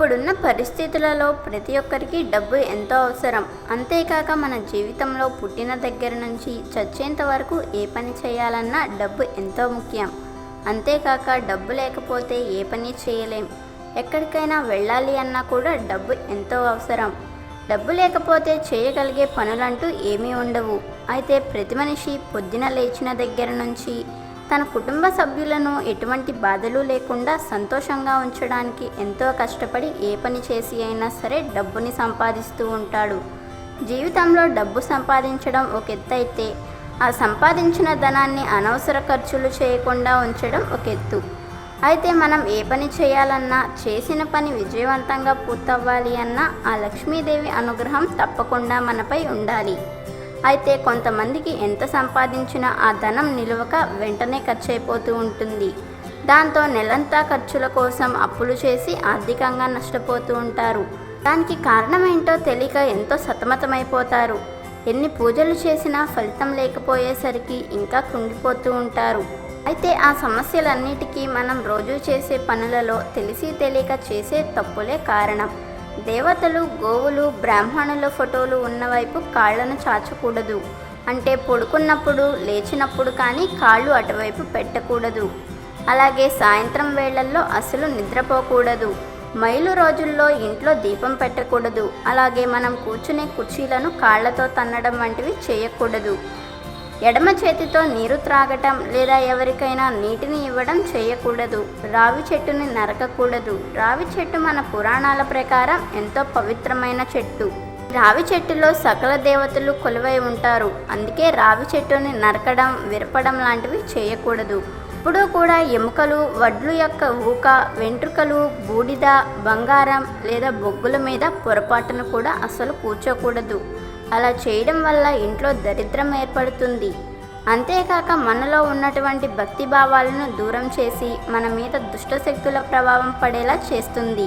ఇప్పుడున్న పరిస్థితులలో ప్రతి ఒక్కరికి డబ్బు ఎంతో అవసరం. అంతేకాక మన జీవితంలో పుట్టిన దగ్గర నుంచి చచ్చేంత వరకు ఏ పని చేయాలన్నా డబ్బు ఎంతో ముఖ్యం. అంతేకాక డబ్బు లేకపోతే ఏ పని చేయలేం. ఎక్కడికైనా వెళ్ళాలి అన్నా కూడా డబ్బు ఎంతో అవసరం. డబ్బు లేకపోతే చేయగలిగే పనులంటూ ఏమీ ఉండవు. అయితే ప్రతి మనిషి పొద్దున లేచిన దగ్గర నుంచి తన కుటుంబ సభ్యులను ఎటువంటి బాధలు లేకుండా సంతోషంగా ఉంచడానికి ఎంతో కష్టపడి ఏ పని చేసి అయినా సరే డబ్బుని సంపాదిస్తూ ఉంటాడు. జీవితంలో డబ్బు సంపాదించడం ఒక ఎత్తు అయితే ఆ సంపాదించిన ధనాన్ని అనవసర ఖర్చులు చేయకుండా ఉంచడం ఒక ఎత్తు. అయితే మనం ఏ పని చేయాలన్నా చేసిన పని విజయవంతంగా పూర్తవ్వాలి అన్నా ఆ లక్ష్మీదేవి అనుగ్రహం తప్పకుండా మనపై ఉండాలి. అయితే కొంతమందికి ఎంత సంపాదించినా ఆ ధనం నిలువక వెంటనే ఖర్చు అయిపోతూ ఉంటుంది. దాంతో నెలంతా ఖర్చుల కోసం అప్పులు చేసి ఆర్థికంగా నష్టపోతూ ఉంటారు. దానికి కారణం ఏంటో తెలియక ఎంతో సతమతమైపోతారు. ఎన్ని పూజలు చేసినా ఫలితం లేకపోయేసరికి ఇంకా కుంగిపోతూ ఉంటారు. అయితే ఆ సమస్యలన్నిటికీ మనం రోజు చేసే పనులలో తెలిసి తెలియక చేసే తప్పులే కారణం. దేవతలు గోవులు బ్రాహ్మణుల ఫోటోలు ఉన్నవైపు కాళ్ళను చాచకూడదు. అంటే పడుకున్నప్పుడు లేచినప్పుడు కానీ కాళ్ళు అటువైపు పెట్టకూడదు. అలాగే సాయంత్రం వేళల్లో అసలు నిద్రపోకూడదు. మైలు రోజుల్లో ఇంట్లో దీపం పెట్టకూడదు. అలాగే మనం కూర్చునే కుర్చీలను కాళ్ళతో తన్నడం వంటివి చేయకూడదు. ఎడమ చేతితో నీరు త్రాగటం లేదా ఎవరికైనా నీటిని ఇవ్వడం చేయకూడదు. రావి చెట్టుని నరకకూడదు. రావి చెట్టు మన పురాణాల ప్రకారం ఎంతో పవిత్రమైన చెట్టు. రావి చెట్టులో సకల దేవతలు కొలువై ఉంటారు. అందుకే రావి చెట్టుని నరకడం విరపడం లాంటివి చేయకూడదు. ఇప్పుడు కూడా ఎముకలు వడ్లు యొక్క ఊక వెంట్రుకలు బూడిద బంగారం లేదా బొగ్గుల మీద పొరపాటును కూడా అసలు కూర్చోకూడదు. అలా చేయడం వల్ల ఇంట్లో దరిద్రం ఏర్పడుతుంది. అంతేకాక మనలో ఉన్నటువంటి భక్తి భావాలను దూరం చేసి మన మీద దుష్టశక్తుల ప్రభావం పడేలా చేస్తుంది.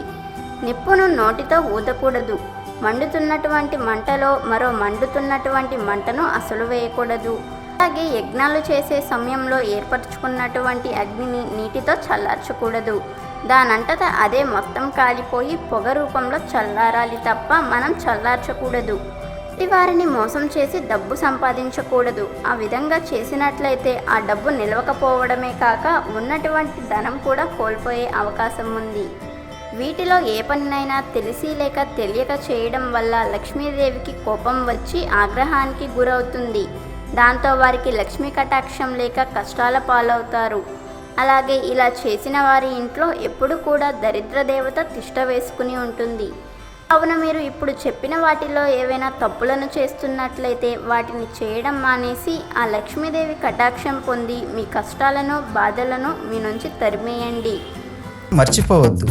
నిప్పును నోటితో ఊదకూడదు. మండుతున్నటువంటి మంటలో మరో మండుతున్నటువంటి మంటను అసలు వేయకూడదు. అలాగే యజ్ఞాలు చేసే సమయంలో ఏర్పరచుకున్నటువంటి అగ్నిని నీటితో చల్లార్చకూడదు. దానంతట అదే మొత్తం కాలిపోయి పొగ రూపంలో చల్లారాలి తప్ప మనం చల్లార్చకూడదు. ఎదుటి వారిని మోసం చేసి డబ్బు సంపాదించకూడదు. ఆ విధంగా చేసినట్లయితే ఆ డబ్బు నిలవకపోవడమే కాక ఉన్నటువంటి ధనం కూడా కోల్పోయే అవకాశం ఉంది. వీటిలో ఏ పనినైనా తెలిసి లేక తెలియక చేయడం వల్ల లక్ష్మీదేవికి కోపం వచ్చి ఆగ్రహానికి గురవుతుంది. దాంతో వారికి లక్ష్మీ కటాక్షం లేక కష్టాల పాలవుతారు. అలాగే ఇలా చేసిన వారి ఇంట్లో ఎప్పుడు కూడా దరిద్ర దేవత తిష్ట వేసుకుని ఉంటుంది. కావున మీరు? ఇప్పుడు చెప్పిన వాటిలో ఏవైనా తప్పులను చేస్తున్నట్లయితే వాటిని చేయడం మానేసి ఆ లక్ష్మీదేవి కటాక్షం పొంది మీ కష్టాలను బాధలను మీ నుంచి తరిమేయండి. మర్చిపోవద్దు.